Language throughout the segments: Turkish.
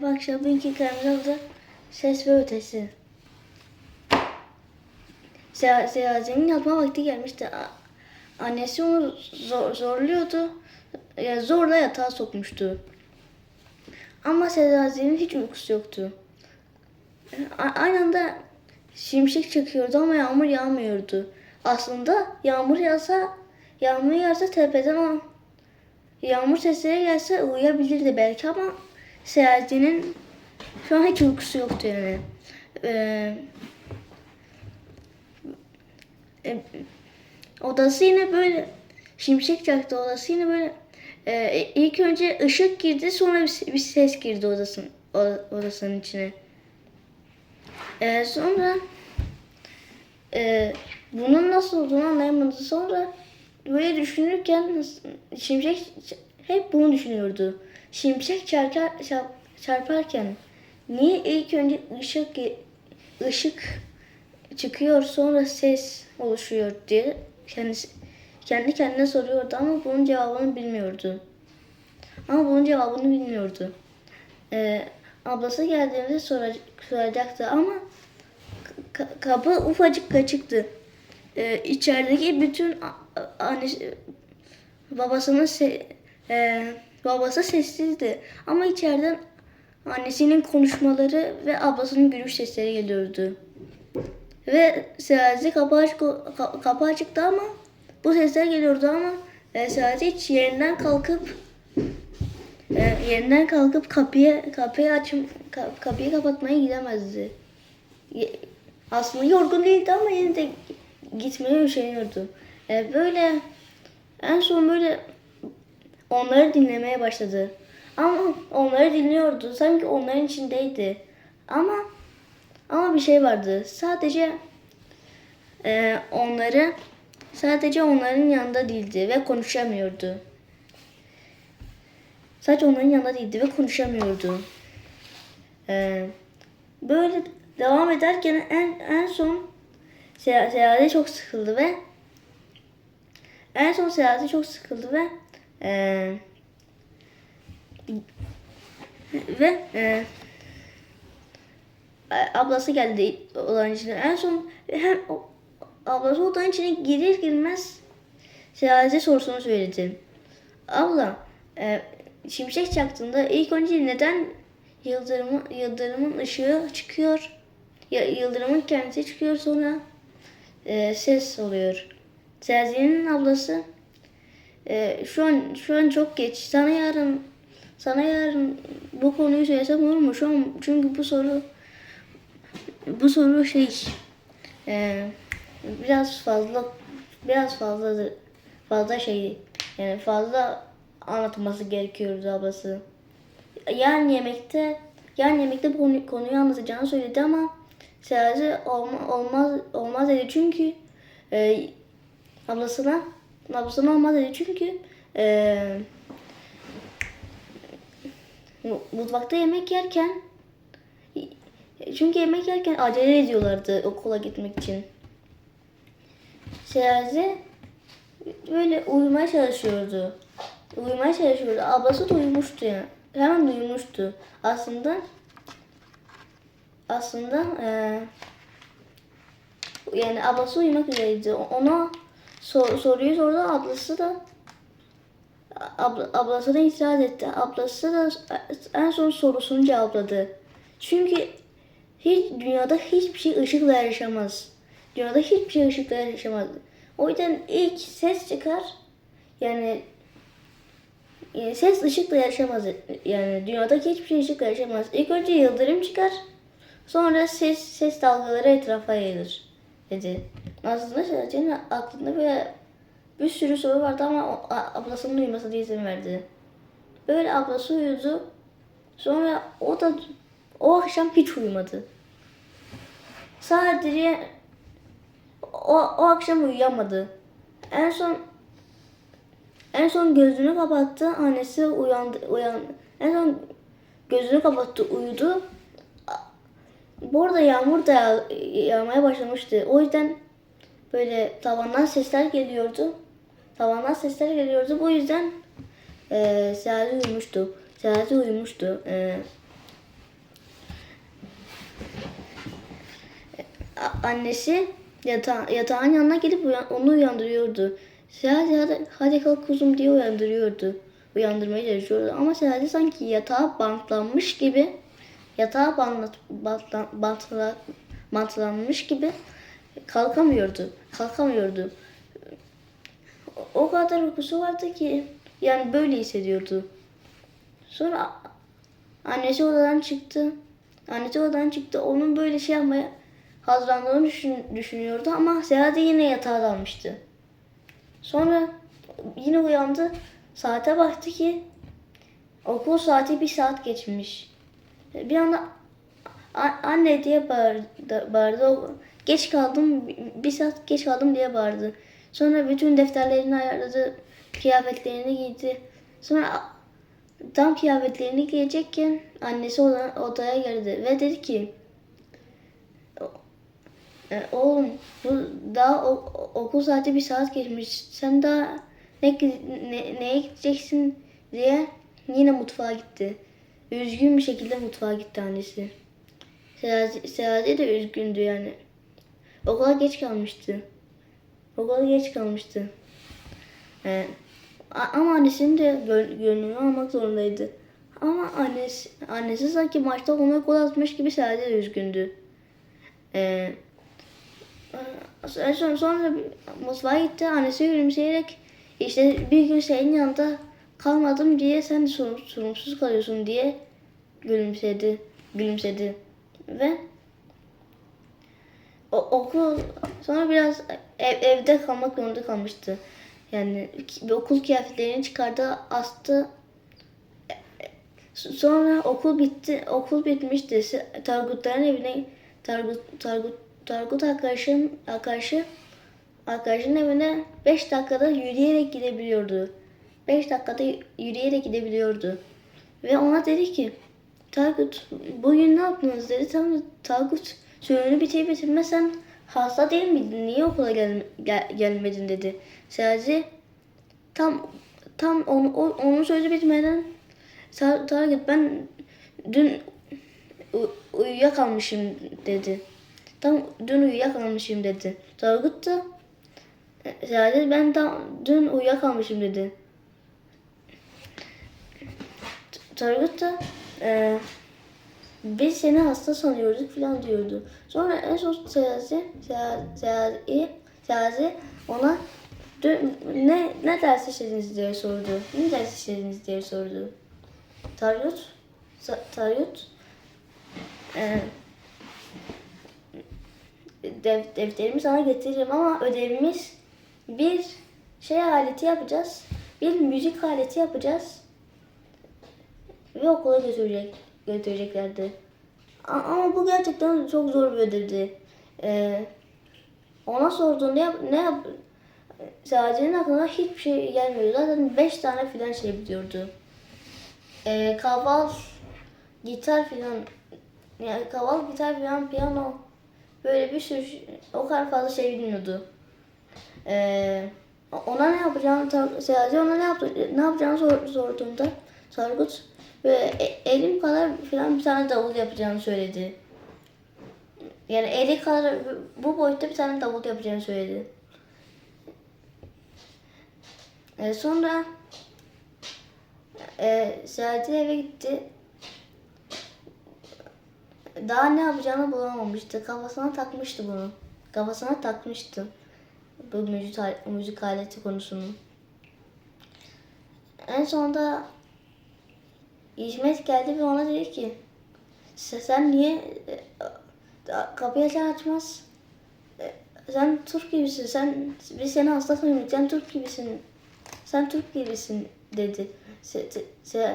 Merhaba akşam bugünkü kanalımızda ses ve ötesi. Se Selahattin'in yatma vakti gelmişti. Annesi onu zor zorluyordu. Yani zorla yatağa sokmuştu. Ama Selahattin'in hiç uykusu yoktu. A- aynı anda şimşek çakıyordu ama yağmur yağmıyordu. Aslında yağmur yağsa, yağmur yağsa tepeden yağmur sesleri gelse uyuyabilirdi belki ama Selahattin'in şu an hiç uykusu yoktu yani. Ee, e, odası yine böyle şimşek çaktı odası yine böyle e, ilk önce ışık girdi sonra bir, bir ses girdi odasının odasının içine. Ee, sonra e, bunun nasıl olduğunu anlayamadı. Sonra böyle düşünürken şimşek hep bunu düşünüyordu. Şimşek çarpar, çarp- çarparken niye ilk önce ışık ışık çıkıyor sonra ses oluşuyor diye kendisi kendi kendine soruyordu ama bunun cevabını bilmiyordu. Ama bunun cevabını bilmiyordu. Ee, ablası geldiğinde soracak, soracaktı ama ka- kapı ufacık açıktı. Ee, içerideki bütün a- a- annesi, babasının se- e, babası sessizdi ama içeriden annesinin konuşmaları ve ablasının gülüş sesleri geliyordu. Ve Selahattin kapı, açık, ka- kapı açıktı ama bu sesler geliyordu ama e, Selahattin hiç yerinden kalkıp e, yerinden kalkıp kapıyı kapıyı açım ka- kapıyı kapatmaya gidemezdi. Aslında yorgun değildi ama yine de gitmeye üşeniyordu. E, böyle en son böyle onları dinlemeye başladı. Ama onları dinliyordu. Sanki onların içindeydi. Ama ama bir şey vardı. Sadece e, onları sadece onların yanında değildi ve konuşamıyordu. Sadece onların yanında değildi ve konuşamıyordu. E, böyle devam ederken en en son Se- Selahattin çok sıkıldı ve en son Selahattin çok sıkıldı ve ve e, ablası geldi odanın içine. En son hem ablası odanın içine girir girmez Selahattin sorusunu söyledi. Abla e, şimşek çaktığında ilk önce neden yıldırımın, yıldırımın ışığı çıkıyor? Yıldırımın kendisi çıkıyor sonra e, ses oluyor. Selahattin'in ablası e, şu an şu an çok geç. Sana yarın sana yarın bu konuyu söylesem olur mu? Şu an çünkü bu soru bu soru şey e, biraz fazla biraz fazla fazla şey yani fazla anlatması gerekiyordu ablası. Yarın yemekte yarın yemekte bu konu- konuyu anlatacağını söyledi ama Selahattin olma, olmaz olmaz dedi çünkü e, ablasına olmaz dedi çünkü e, mu- mutfakta yemek yerken çünkü yemek yerken acele ediyorlardı okula gitmek için. Şerazi böyle uyumaya çalışıyordu. Uyumaya çalışıyordu. Ablası da uyumuştu yani. Hemen uyumuştu. Aslında aslında eee yani ablası uyumak üzereydi. Ona sor, soruyu sordu. Ablası da abla, ablası da itiraz etti. Ablası da en son sorusunu cevapladı. Çünkü hiç dünyada hiçbir şey ışıkla yaşamaz. Dünyada hiçbir şey ışıkla yaşamaz. O yüzden ilk ses çıkar. Yani yani ses ışıkla yaşamaz. Yani dünyadaki hiçbir şey ışıkla yaşamaz. İlk önce yıldırım çıkar. Sonra ses ses dalgaları etrafa yayılır dedi. Aslında Selahattin'in aklında böyle bir sürü soru vardı ama ablasının uyumasına izin verdi. Böyle ablası uyudu. Sonra o da o akşam hiç uyumadı. Sadece o, o akşam uyuyamadı. En son en son gözünü kapattı. Annesi uyandı. uyan En son gözünü kapattı, uyudu. Bu arada yağmur da yağ- yağmaya başlamıştı. O yüzden böyle tavandan sesler geliyordu. Tavandan sesler geliyordu. Bu yüzden e, Selahattin uyumuştu. Selahattin uyumuştu. E, annesi yata yatağın yanına gelip onu uyandırıyordu. Selahattin hadi, hadi kalk kuzum diye uyandırıyordu. Uyandırmaya çalışıyordu ama Selahattin sanki yatağa bantlanmış gibi yatağa bantla, bantla, bantla, gibi kalkamıyordu. Kalkamıyordu. O- kadar uykusu vardı ki yani böyle hissediyordu. Sonra annesi odadan çıktı. Annesi odadan çıktı. Onun böyle şey yapmaya hazırlandığını düşün- düşünüyordu ama Selahattin yine yatağa dalmıştı. Sonra yine uyandı. Saate baktı ki okul saati bir saat geçmiş. Bir anda "A- anne diye bağırdı. bağırdı. Geç kaldım, bir saat geç kaldım diye bağırdı. Sonra bütün defterlerini ayarladı, kıyafetlerini giydi. Sonra tam kıyafetlerini giyecekken annesi oda- odaya girdi ve dedi ki "E, Oğlum bu daha okul saati bir saat geçmiş. Sen daha ne, ne, neye gideceksin diye yine mutfağa gitti. Üzgün bir şekilde mutfağa gitti annesi. Serazi, Serazi de üzgündü yani. Okula geç kalmıştı. Okula geç kalmıştı. Ee, ama annesinin de gö- gönlünü almak zorundaydı. Ama annesi, annesi sanki maçta ona gol atmış gibi de üzgündü. Ee, en son sonra mutfağa gitti. Annesi gülümseyerek işte bir gün senin yanında kalmadım diye sen de sorum- sorumsuz kalıyorsun diye gülümsedi. Gülümsedi. Ve o, okul sonra biraz ev, evde kalmak zorunda kalmıştı. Yani bir okul kıyafetlerini çıkardı, astı. Sonra okul bitti, okul bitmişti. Targutların evine Targut Targut Targut arkadaşın arkadaşı arkadaşın evine 5 dakikada yürüyerek gidebiliyordu. 5 dakikada yürüyerek gidebiliyordu. Ve ona dedi ki Targut bugün ne yaptınız dedi. Tam Targut sözünü bitirip bitirmezsen hasta değil miydin? Niye okula gel, gel- gelmedin dedi. Sadece tam tam onu, o- onun sözü bitmeden Tar- Target ben dün uyuyakalmışım dedi. Tam dün uyuyakalmışım dedi. Target da e, Saadet ben tam dün uyuyakalmışım dedi. Target da e, biz seni hasta sanıyorduk falan diyordu. Sonra en son Serazi, Serazi, Serazi ona ne, ne ders işlediniz diye sordu. Ne ders işlediniz diye sordu. Taryut, Sa- Taryut, e, dev, defterimi sana getiririm ama ödevimiz bir şey aleti yapacağız. Bir müzik aleti yapacağız. Ve okula götürecek, götüreceklerdi. Ama bu gerçekten çok zor bir ödevdi. Ee, ona sorduğunda yap, ne yap, Sadiye'nin aklına hiçbir şey gelmiyordu. Zaten 5 tane filan şey biliyordu. Ee, kaval, gitar filan, yani kaval, gitar filan, piyano, böyle bir sürü o kadar fazla şey bilmiyordu. Ee, ona ne yapacağını, Sadiye ona ne, yaptı, ne yapacağını sor, sorduğunda Sargut ve e- elim kadar filan bir tane davul yapacağını söyledi. Yani eli kadar bu boyutta bir tane davul yapacağını söyledi. Ee, sonra e, Selahattin eve gitti. Daha ne yapacağını bulamamıştı. Kafasına takmıştı bunu. Kafasına takmıştı. Bu müzik, müzik aleti konusunu. En sonunda İsmet geldi ve ona dedi ki "Sen- sen niye e, e, kapıyı açar açmaz e, sen Türk gibisin sen biz seni hasta sanıyoruz sen Türk gibisin sen Türk gibisin dedi.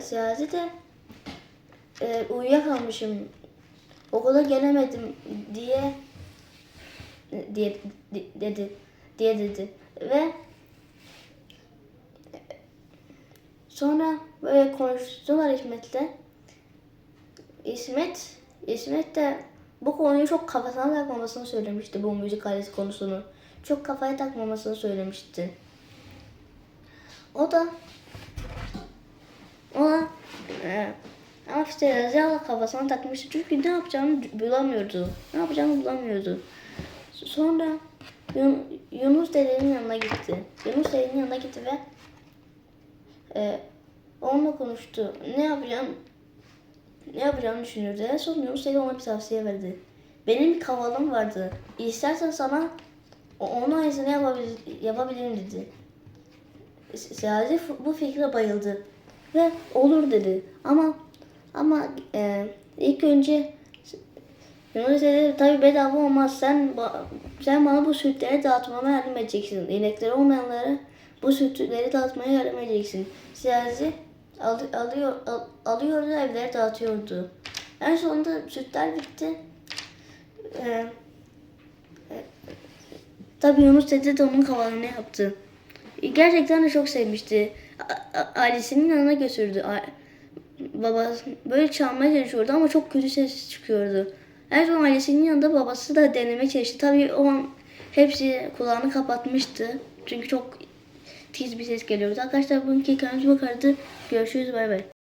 Siyasi de e, uyuyakalmışım okula gelemedim diye diye di- dedi diye dedi ve sonra böyle konuştular İsmet'le. İsmet İsmet de bu konuyu çok kafasına takmamasını söylemişti bu müzik aleti konusunu. Çok kafaya takmamasını söylemişti. O da ona e, ama işte Razia kafasına takmıştı çünkü ne yapacağını bulamıyordu. Ne yapacağını bulamıyordu. Sonra Yun- Yunus dedenin yanına gitti. Yunus dedenin yanına gitti ve e, onunla konuştu. Ne yapacağım? Ne yapacağımı düşünüyordu. En son Yunus dede ona bir tavsiye verdi. Benim bir kavalım vardı. İstersen sana onun aynısını yapabil- yapabilirim dedi. Siyasi bu fikre bayıldı ve olur dedi. Ama ama e, ilk önce Yunus dedi tabi bedava olmaz. Sen sen bana bu sütleri dağıtmama yardım edeceksin. İnekleri olmayanlara bu sütleri dağıtmaya yardım edeceksin. Siyasi al, alıyor al, alıyordu evlere dağıtıyordu. En sonunda sütler bitti. Ee, e, tabii Yunus dede de onun kavalını yaptı. Gerçekten de çok sevmişti. A- a- ailesinin yanına götürdü. A- babası böyle çalmaya çalışıyordu ama çok kötü ses çıkıyordu. En son ailesinin yanında babası da denemeye çalıştı. Tabii o an hepsi kulağını kapatmıştı. Çünkü çok tiz bir ses geliyordu. Arkadaşlar bugünkü hikayemiz bu kadardı. Görüşürüz bay bay.